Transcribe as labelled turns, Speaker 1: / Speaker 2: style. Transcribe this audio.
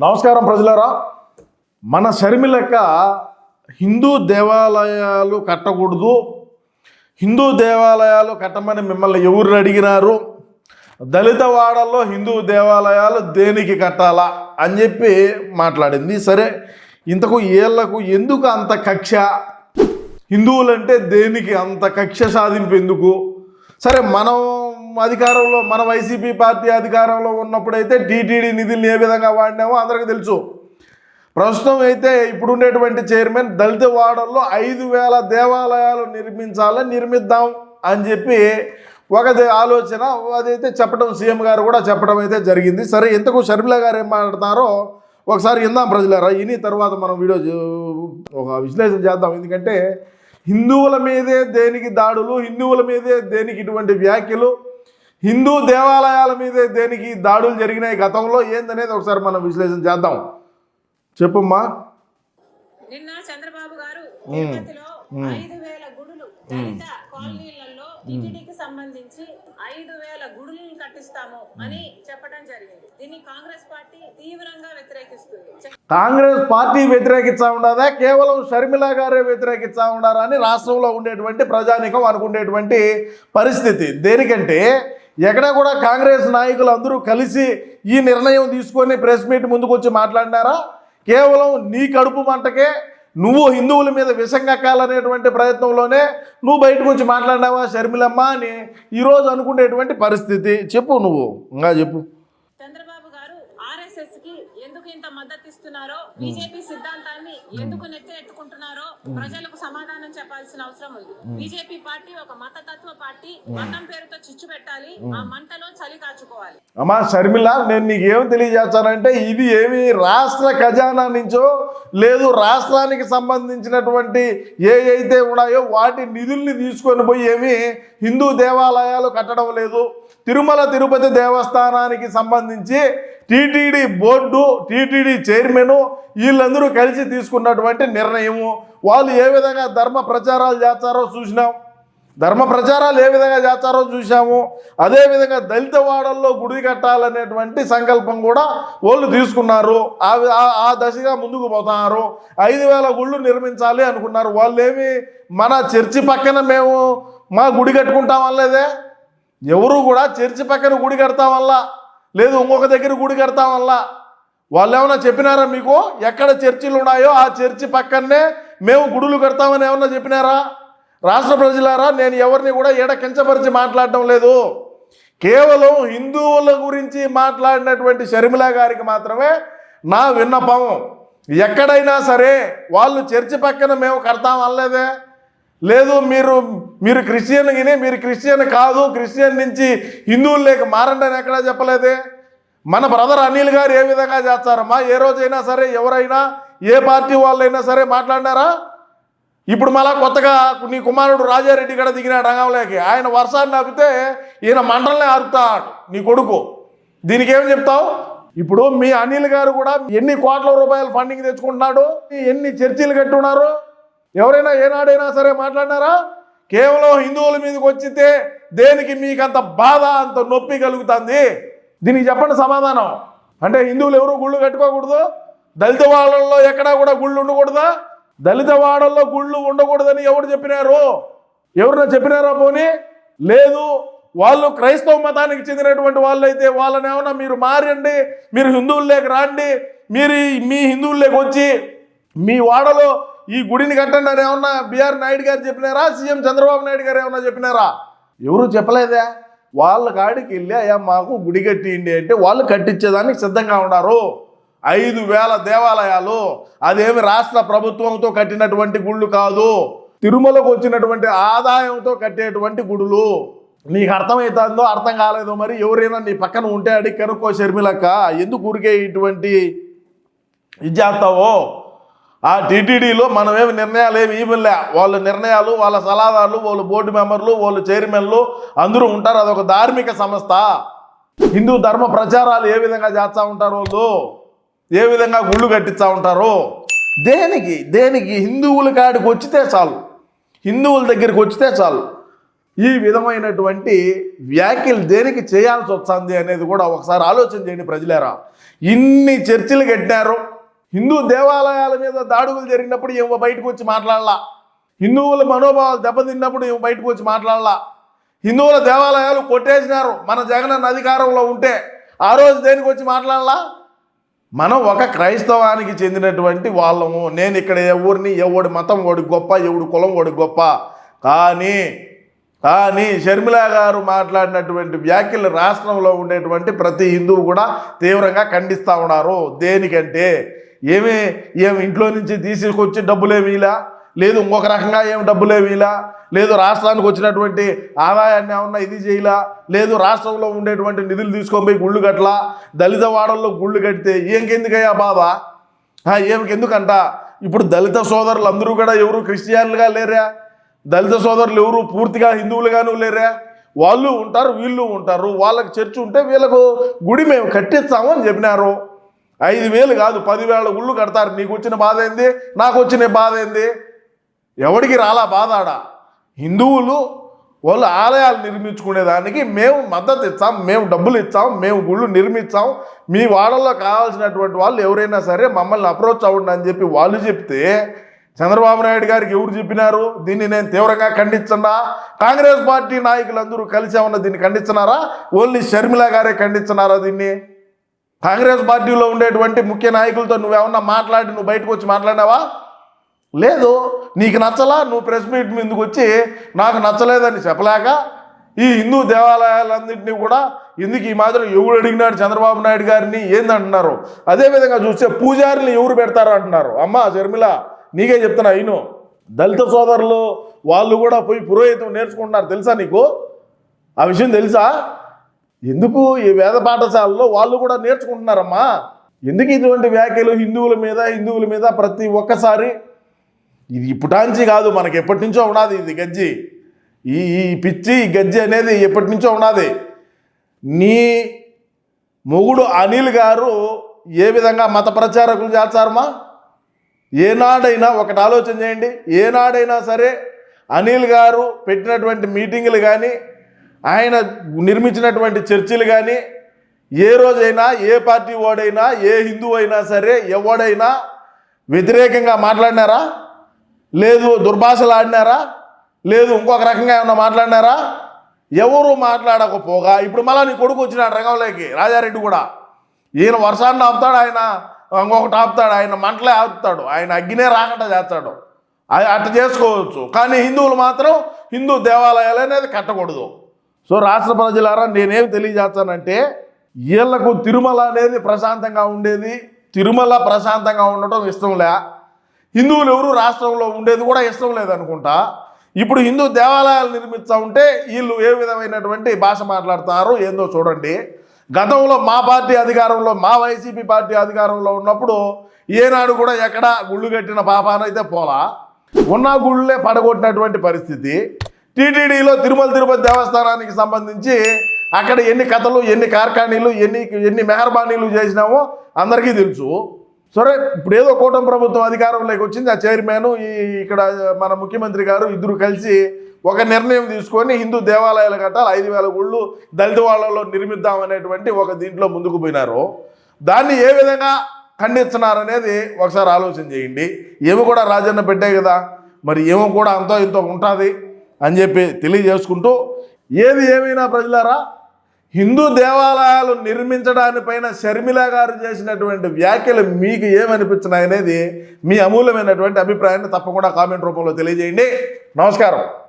Speaker 1: నమస్కారం ప్రజలారా. మన షర్మిలక్క హిందూ దేవాలయాలు కట్టకూడదు. హిందూ దేవాలయాలు కట్టమని మిమ్మల్ని ఎవరు అడిగినారు? దళిత వాడల్లో హిందూ దేవాలయాలు దేనికి కట్టాలా అని చెప్పి మాట్లాడింది. సరే ఇంతకు ఏళ్ళకు ఎందుకు అంత కక్ష? హిందువులంటే దేనికి అంత కక్ష సాధింపు ఎందుకు? సరే మనం అధికారంలో మన వైసీపీ పార్టీ అధికారంలో ఉన్నప్పుడైతే టీటీడీ నిధులు ఏ విధంగా వాడినామో అందరికీ తెలుసు. ప్రస్తుతం అయితే ఇప్పుడుండేటువంటి చైర్మన్ దళిత వాడల్లో ఐదు వేల దేవాలయాలు నిర్మించాలని నిర్మిద్దాం అని చెప్పి ఒక దే- ఆలోచన అదైతే చెప్పడం సీఎం గారు కూడా చెప్పడం అయితే జరిగింది. సరే ఎందుకు షర్మిల గారు ఏం మాట్లాడతారో ఒకసారి విందాం ప్రజలారా. ఇని తర్వాత మనం వీడియో ఒక విశ్లేషణ చేద్దాం. ఎందుకంటే హిందువుల మీదే దేనికి దాడులు హిందువుల మీదే దేనికి ఇటువంటి వ్యాఖ్యలు హిందూ దేవాలయాల మీదే దేనికి దాడులు జరిగినాయి గతంలో ఏందనేది ఒకసారి మనం విశ్లేషణ చేద్దాం. చెప్పుమ్మా.
Speaker 2: నిన్న చంద్రబాబు గారు తిరుపతిలో ఐదు వేల గుడులు దళిత కాలనీలలో టిటిడికి సంబంధించి ఐదు వేల గుడులను కట్టిస్తాము అని చెప్పడం జరిగింది. దీన్ని కాంగ్రెస్ పార్టీ తీవ్రంగా వ్యతిరేకిస్తుంది.
Speaker 1: కాంగ్రెస్ పార్టీ వ్యతిరేకించా ఉండదా కేవలం షర్మిల గారే వ్యతిరేకించా ఉండారా అని రాష్ట్రంలో ఉండేటువంటి ప్రజానికం అనుకునేటువంటి పరిస్థితి. దేనికంటే ఎక్కడ కూడా కాంగ్రెస్ నాయకులు అందరూ కలిసి ఈ నిర్ణయం తీసుకొని ప్రెస్ మీట్ ముందుకు వచ్చి మాట్లాడినారా? కేవలం నీ కడుపు మంటకే నువ్వు హిందువుల మీద విషం కక్కాలనేటువంటి ప్రయత్నంలోనే నువ్వు బయటకు వచ్చి మాట్లాడినావా షర్మిలమ్మ అని ఈరోజు అనుకునేటువంటి పరిస్థితి. చెప్పు నువ్వు. ఇంకా చెప్పు
Speaker 2: చంద్రబాబు గారు ఆర్ఎస్ఎస్కి మద్దతు ఇస్తున్నారో బీజేపీ సిద్ధాంతాన్ని ఎందుకు నెత్తెత్తుకుంటున్నారో ప్రజలకు సమాధానం చెప్పాల్సిన అవసరం ఉంది. బీజేపీ పార్టీ ఒక మతతత్వ పార్టీ. మతం పేరుతో చిచ్చు పెట్టాలి. ఆ మంటలో చలి కాచుకోవాలి.
Speaker 1: అమ్మా షర్మిల నేను నీకు ఏం తెలియజేస్తానంటే ఇది ఏమి రాష్ట్ర ఖజానా నుంచో లేదు రాష్ట్రానికి సంబంధించినటువంటి ఏ అయితే ఉన్నాయో వాటి నిధుల్ని తీసుకొని పోయి ఏమి హిందూ దేవాలయాలు కట్టడం లేదు. తిరుమల తిరుపతి దేవస్థానానికి సంబంధించి టీటీడీ బోర్డు టీటీడీ చైర్మన్ వీళ్ళందరూ కలిసి తీసుకున్నటువంటి నిర్ణయము. వాళ్ళు ఏ విధంగా ధర్మ ప్రచారాలు చేస్తారో చూసినాం. ధర్మ ప్రచారాలు ఏ విధంగా చేస్తారో చూసాము అదేవిధంగా దళిత వాడల్లో గుడి కట్టాలనేటువంటి సంకల్పం కూడా వాళ్ళు తీసుకున్నారు. ఆ ఆ- దశగా ముందుకు పోతున్నారు ఐదు వేల గుళ్ళు నిర్మించాలి అనుకున్నారు. వాళ్ళు ఏమి మన చర్చి పక్కన మేము మా గుడి కట్టుకుంటాం అనలేదే? ఎవరు కూడా చర్చి పక్కన గుడి కడతాం వల్ల లేదు ఇంకొక దగ్గర గుడి కడతాం వల్ల వాళ్ళు ఏమైనా చెప్పినారా మీకు? ఎక్కడ చర్చిలు ఉన్నాయో ఆ చర్చి పక్కనే మేము గుడులు కడతామని ఏమన్నా చెప్పినారా? రాష్ట్ర ప్రజలారా నేను ఎవరిని కూడా ఎడ కించపరిచి మాట్లాడటం లేదు. కేవలం హిందువుల గురించి మాట్లాడినటువంటి షర్మిల గారికి మాత్రమే నా విన్నపం. ఎక్కడైనా సరే వాళ్ళు చర్చి పక్కన మేము కడతాం అనలేదే. లేదు మీరు మీరు క్రిస్టియన్ గిని మీరు క్రిస్టియన్ కాదు క్రిస్టియన్ నుంచి హిందువులు లేక మారండి అని ఎక్కడా చెప్పలేదే. మన బ్రదర్ అనిల్ గారు ఏ విధంగా చేస్తారమ్మా? ఏ రోజైనా సరే ఎవరైనా ఏ పార్టీ వాళ్ళైనా సరే మాట్లాడినారా? ఇప్పుడు మళ్ళా కొత్తగా నీ కుమారుడు రాజారెడ్డి కూడా దిగినాడు రంగంలోకి. ఆయన వర్షాన్ని ఆపితే ఈయన మండలనే ఆరుతాడు నీ కొడుకు. దీనికి ఏం చెప్తావు? ఇప్పుడు మీ అనిల్ గారు కూడా ఎన్ని కోట్ల రూపాయలు ఫండింగ్ తెచ్చుకుంటున్నాడు? ఎన్ని చర్చీలు కట్టున్నారు? ఎవరైనా ఏనాడైనా సరే మాట్లాడినారా? కేవలం హిందువుల మీదకి వచ్చితే దేనికి మీకు అంత బాధ అంత నొప్పి కలుగుతుంది? దీనికి చెప్పండి సమాధానం. అంటే హిందువులు ఎవరు గుళ్ళు కట్టుకోకూడదు? దళిత వాళ్ళల్లో ఎక్కడా కూడా గుళ్ళు ఉండకూడదా? దళిత వాడల్లో గుళ్ళు ఉండకూడదని ఎవరు చెప్పినారు? ఎవరైనా చెప్పినారా పోనీ? లేదు. వాళ్ళు క్రైస్తవ మతానికి చెందినటువంటి వాళ్ళైతే వాళ్ళని ఏమన్నా మీరు మారండి మీరు హిందువుల్లోకి రాండి మీరు మీ హిందువుల్లోకి వచ్చి మీ వాడలో ఈ గుడిని కట్టండి అని ఏమన్నా బిఆర్ నాయుడు గారు చెప్పినారా? సీఎం చంద్రబాబు నాయుడు గారు ఏమన్నా చెప్పినారా? ఎవరు చెప్పలేదా? వాళ్ళ కాడికి వెళ్ళి అయ్యా మాకు గుడి కట్టిండి అంటే వాళ్ళు కట్టించేదానికి సిద్ధంగా ఉన్నారు. ఐదు వేల దేవాలయాలు అదేమి రాష్ట్ర ప్రభుత్వంతో కట్టినటువంటి గుళ్ళు కాదు తిరుమలకు వచ్చినటువంటి ఆదాయంతో కట్టేటువంటి గుడులు. నీకు అర్థమవుతుందో అర్థం కాలేదో మరి ఎవరైనా నీ పక్కన ఉంటే అడిగి కనుక్కో షర్మిలక్క ఎందుకు ఊరికే ఇటువంటి ఇది చేస్తావో ఆ టీటీడీలో మనమేమి నిర్ణయాలు ఏమి ఇవ్వలే. వాళ్ళ నిర్ణయాలు వాళ్ళ సలహాదారులు వాళ్ళ బోర్డు మెంబర్లు వాళ్ళ చైర్మన్లు అందరూ ఉంటారు. అదొక ధార్మిక సంస్థ. హిందూ ధర్మ ప్రచారాలు ఏ విధంగా చేస్తూ ఉంటారు వాళ్ళు ఏ విధంగా గుళ్ళు కట్టిస్తూ ఉంటారు దేనికి దేనికి హిందువుల కాడికి వచ్చితే చాలు. హిందువుల దగ్గరికి వచ్చితే చాలు. ఈ విధమైనటువంటి వ్యాఖ్యలు దేనికి చేయాల్సి వస్తుంది అనేది కూడా ఒకసారి ఆలోచన చేయండి ప్రజలేరా. ఇన్ని చర్చిలు కట్టినారు హిందూ దేవాలయాల మీద దాడులు జరిగినప్పుడు ఏమో బయటకు వచ్చి మాట్లాడలా. హిందువుల మనోభావాలు దెబ్బతిన్నప్పుడు ఏమో బయటకు వచ్చి మాట్లాడలా. హిందువుల దేవాలయాలు కొట్టేసినారు. మన జగనన్న అధికారంలో ఉంటే ఆ రోజు దేనికి వచ్చి మాట్లాడాలా? మనం ఒక క్రైస్తవానికి చెందినటువంటి వాళ్ళము. నేను ఇక్కడ ఎవరిని ఎవడి మతం వాడి గొప్ప ఎవడి కులం వాడి గొప్ప. కానీ కానీ షర్మిల గారు మాట్లాడినటువంటి వ్యాఖ్యలు రాష్ట్రంలో ఉండేటువంటి ప్రతి హిందువు కూడా తీవ్రంగా ఖండిస్తూ ఉన్నారు. దేనికంటే ఏమే ఏమి ఇంట్లో నుంచి తీసుకొచ్చి డబ్బులేమిలా లేదు ఇంకొక రకంగా ఏం డబ్బులేమిలా లేదు రాష్ట్రానికి వచ్చినటువంటి ఆదాయాన్ని ఏమన్నా ఇది చేయలా? లేదు రాష్ట్రంలో ఉండేటువంటి నిధులు తీసుకొని పోయి గుళ్ళు కట్టలా? దళిత వాడల్లో గుళ్ళు కడితే ఏంకెందుకయ్యా బాబా? ఏమికెందుకంట ఇప్పుడు దళిత సోదరులు అందరూ కూడా ఎవరు క్రిస్టియన్లుగా లేరా? దళిత సోదరులు ఎవరు పూర్తిగా హిందువులుగాను లేరా? వాళ్ళు ఉంటారు వీళ్ళు ఉంటారు. వాళ్ళకి చర్చ్ ఉంటే వీళ్ళకు గుడి మేము కట్టిస్తాము అని చెప్పినారు. ఐదు వేలు కాదు పదివేల గుళ్ళు కడతారు. నీకు వచ్చిన బాధ ఏంది? నాకు వచ్చిన బాధ ఏంది? ఎవడికి రాలా బాధ ఆడ? హిందువులు వాళ్ళు ఆలయాలు నిర్మించుకునేదానికి మేము మద్దతు ఇస్తాం మేము డబ్బులు ఇస్తాం మేము గుళ్ళు నిర్మిస్తాం. మీ వాడల్లో కావాల్సినటువంటి వాళ్ళు ఎవరైనా సరే మమ్మల్ని అప్రోచ్ అవ్వండి అని చెప్పి వాళ్ళు చెప్తే చంద్రబాబు నాయుడు గారికి ఎవరు చెప్పినారు? దీన్ని నేను తీవ్రంగా ఖండిస్తున్నా. కాంగ్రెస్ పార్టీ నాయకులందరూ కలిసి ఏమన్నా దీన్ని ఖండిస్తున్నారా? ఓన్లీ షర్మిల గారే ఖండిస్తున్నారా దీన్ని? కాంగ్రెస్ పార్టీలో ఉండేటువంటి ముఖ్య నాయకులతో నువ్వేమన్నా మాట్లాడి నువ్వు బయటకు వచ్చి మాట్లాడావా లేదు. నీకు నచ్చలా? నువ్వు ప్రెస్ మీట్ మీదకి వచ్చి నాకు నచ్చలేదని చెప్పలేక ఈ హిందూ దేవాలయాలన్నింటినీ కూడా ఎందుకు ఈ మాదిరి ఎవరు అడిగినాడు? చంద్రబాబు నాయుడు గారిని ఏందంటున్నారు? అదేవిధంగా చూస్తే పూజారిని ఎవరు పెడతారు అంటున్నారు? అమ్మ షర్మిల నీకే చెప్తున్నా అయిను దళిత సోదరులు వాళ్ళు కూడా పోయి పురోహితం నేర్చుకుంటున్నారు. తెలుసా నీకు? ఆ విషయం తెలుసా? ఎందుకు ఈ వేద పాఠశాలలో వాళ్ళు కూడా నేర్చుకుంటున్నారమ్మా? ఎందుకు ఇటువంటి వ్యాఖ్యలు హిందువుల మీద హిందువుల మీద ప్రతి ఒక్కసారి? ఇది ఇప్పుటాంచి కాదు మనకి ఎప్పటి నుంచో ఉన్నది ఇది గజ్జి. ఈ ఈ పిచ్చి ఈ గజ్జి అనేది ఎప్పటి నుంచో ఉన్నది. నీ మొగుడు అనిల్ గారు ఏ విధంగా మత ప్రచారకులు చేస్తారమ్మా? ఏనాడైనా ఒకటి ఆలోచన చేయండి. ఏనాడైనా సరే అనిల్ గారు పెట్టినటువంటి మీటింగులు కానీ ఆయన నిర్మించినటువంటి చర్చిలు కానీ ఏ రోజైనా ఏ పార్టీ వాడైనా ఏ హిందువు అయినా సరే ఎవడైనా వ్యతిరేకంగా మాట్లాడినారా? లేదు దుర్భాషలు ఆడినారా? లేదు ఇంకొక రకంగా ఏమన్నా మాట్లాడినారా? ఎవరు మాట్లాడకపోగా? ఇప్పుడు మళ్ళా నీ కొడుకు వచ్చినాడు రంగంలోకి రాజారెడ్డి కూడా. ఈయన వర్షాన్ని ఆపుతాడు ఆయన ఇంకొకటి ఆపుతాడు ఆయన మంటలే ఆపుతాడు ఆయన అగ్గినే రాకుండా చేస్తాడు. అది అట్ట చేసుకోవచ్చు. కానీ హిందువులు మాత్రం హిందూ దేవాలయాలు అనేది కట్టకూడదు. సో రాష్ట్ర ప్రజలారా నేనేం తెలియజేస్తానంటే వీళ్ళకు తిరుమల అనేది ప్రశాంతంగా ఉండేది తిరుమల ప్రశాంతంగా ఉండటం ఇష్టం లే. హిందువులు ఎవరు రాష్ట్రంలో ఉండేది కూడా ఇష్టం లేదనుకుంటా ఇప్పుడు హిందూ దేవాలయాలు నిర్మిస్తూ ఉంటే వీళ్ళు ఏ విధమైనటువంటి భాష మాట్లాడుతారో ఏందో చూడండి. గతంలో మా పార్టీ అధికారంలో మా వైసీపీ పార్టీ అధికారంలో ఉన్నప్పుడు ఏనాడు కూడా ఎక్కడ గుళ్ళు కట్టిన పాపానైతే పోలా. ఉన్న గుళ్ళే పడగొట్టినటువంటి పరిస్థితి. టీటీడీలో తిరుమల తిరుపతి దేవస్థానానికి సంబంధించి అక్కడ ఎన్ని కథలు ఎన్ని కార్ఖానీలు ఎన్ని ఎన్ని మెహర్బానీలు చేసినామో అందరికీ తెలుసు. సరే ఇప్పుడు ఏదో కూటమి ప్రభుత్వం అధికారంలోకి వచ్చింది ఆ చైర్మన్ ఈ ఇక్కడ మన ముఖ్యమంత్రి గారు ఇద్దరు కలిసి ఒక నిర్ణయం తీసుకొని హిందూ దేవాలయాలు కట్టాలి ఐదు వేల గుళ్ళు దళిత వాళ్ళలో నిర్మిద్దాం అనేటువంటి ఒక దీంట్లో ముందుకు పోయినారు. దాన్ని ఏ విధంగా ఖండిస్తున్నారనేది ఒకసారి ఆలోచన చేయండి. ఏమి కూడా రాజన్న పెట్టే కదా. మరి ఏమో కూడా అంతో ఇంతో ఉంటుంది. అని చెప్పి తెలియజేసుకుంటూ ఏది ఏమైనా ప్రజలారా హిందూ దేవాలయాలు నిర్మించడానిపైన షర్మిల గారు చేసినటువంటి వ్యాఖ్యలు మీకు ఏమనిపించినాయి అనేది మీ అమూల్యమైనటువంటి అభిప్రాయాన్ని తప్పకుండా కామెంట్ రూపంలో తెలియజేయండి. నమస్కారం.